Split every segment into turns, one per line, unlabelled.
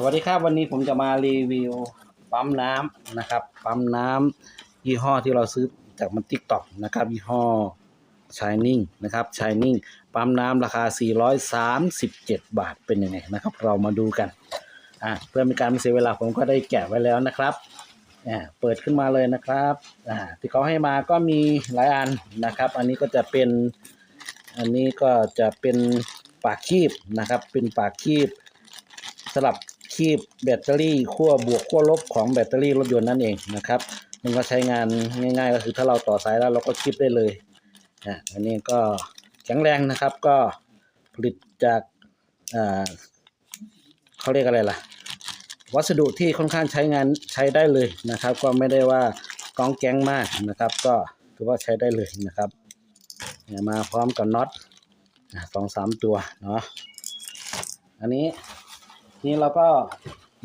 สวัสดีครับวันนี้ผมจะมารีวิวปั๊มน้ำนะครับ ปั๊มน้ำยี่ห้อที่เราซื้อจากมันติ๊กต็อกนะครับ ยี่ห้อ Shining นะครับ Shining ปั๊มน้ำราคา 437 บาทเป็นยังไงนะครับ เรามาดูกันอ่าเพื่อไม่การไม่เสียเวลาผมก็ได้แกะไว้แล้วนะครับอ่าเปิดขึ้นมาเลยนะครับอ่าที่เขาให้มาก็มีหลายอันนะครับ อันนี้ก็จะเป็น อันนี้ก็จะเป็นปากคีบนะครับ เป็นปากคีบสลับ คีบแบตเตอรี่ขั้วบวกขั้วลบของแบตเตอรี่รถยนต์นั่นเองนะครับมันก็ใช้งานง่ายๆ ก็คือถ้าเราต่อสายแล้วเราก็คีบได้เลยอะอันนี้ก็แข็งแรงนะครับก็ผลิตจากอ่าเขาเรียกอะไรล่ะ วัสดุที่ค่อนข้างใช้งานใช้ได้เลยนะครับ ก็ไม่ได้ว่ากองแก๊งมากนะครับ ก็ถือว่าใช้ได้เลยนะครับมาพร้อมกับน็อตสองสามตัวเนาะอันนี้ นี่เราก็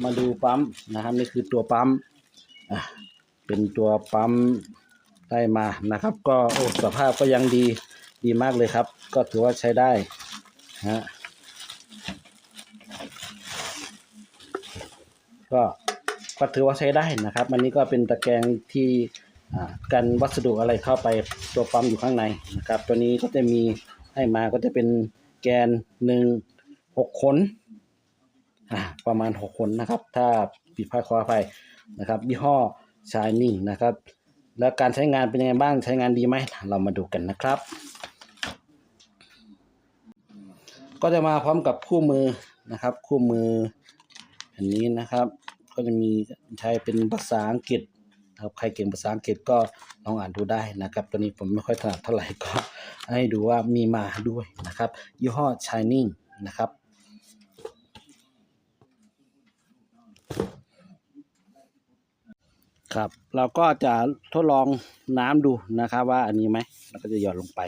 มาดูปั๊มนะครับนี่คือตัวปั๊มเป็นตัวปั๊มได้มานะครับ ก็โอ้สภาพก็ยังดีดีมากเลยครับ ก็ถือว่าใช้ได้ฮะก็ก็ถือว่าใช้ได้นะครับ อันนี้ก็เป็นตะแกรงที่กันวัสดุอะไรเข้าไปตัวปั๊มอยู่ข้างในนะครับ ตัวนี้ก็จะมีให้มาก็จะเป็นแกนหนึ่งหกขน อ่าประมาณ 6 คนนะครับ ถ้าผิดพลาดขออภัยนะครับยี่ห้อ Shining นะครับ แล้วการใช้งานเป็นยังไงบ้างใช้งานดีไหมเรามาดูกันนะครับ ก็จะมาพร้อมกับคู่มือนะครับ คู่มืออันนี้นะครับ ก็จะมีใช้เป็นภาษาอังกฤษนะครับใครเก่งภาษาอังกฤษก็ลองอ่านดูได้นะครับ ตัวนี้ผมไม่ค่อยถนัดเท่าไหร่ก็ให้ดูว่ามีมาด้วยนะครับ ยี่ห้อ Shining นะครับ ครับ เราก็จะทดลองน้ำดูนะครับ ว่าอันนี้ไหมเราก็จะหยอดลงไป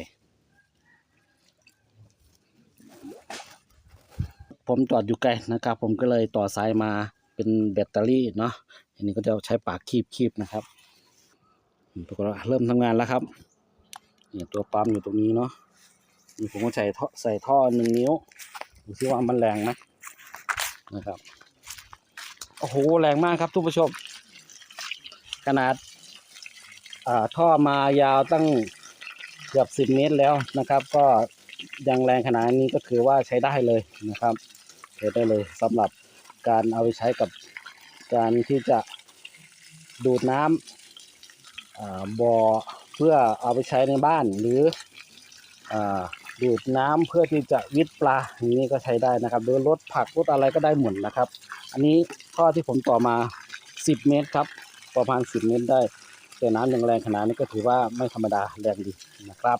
ผมจอดอยู่ไกลนะครับ ผมก็เลยต่อสายมาเป็นแบตเตอรี่เนาะอันนี้ก็จะใช้ปากคีบคีบนะครับปรากฏว่าเริ่มทำงานแล้วครับเนี่ยตัวปั๊มอยู่ตรงนี้เนาะนี่ผมก็ใส่ท่อใส่ท่อหนึ่งนิ้วดูซิว่ามันแรงไหมนะครับโอ้โหแรงมากครับทุกผู้ชม ขนาดาท่อมายาวตั้งเกือบสิบเมตรแล้วนะครับ ก็ยังแรงขนาดนี้ก็ถือว่าใช้ได้เลยนะครับใช้ได้เลยสำหรับการเอาไปใช้กับการที่จะดูดน้ำอ่าบ่อเพื่อเอาไปใช้ในบ้านหรืออดูดน้ำเพื่อที่จะวิทย์ปลาอย่างนี้ก็ใช้ได้นะครับหรือรถผักรถอะไรก็ได้หมดนะครับ อันนี้ท่อที่ผมต่อมา 10 เมตรครับ ประมาณ 10 เมตรได้ แต่น้ำยังแรงขนาดนี้ก็ถือว่าไม่ธรรมดาแรงดีนะครับ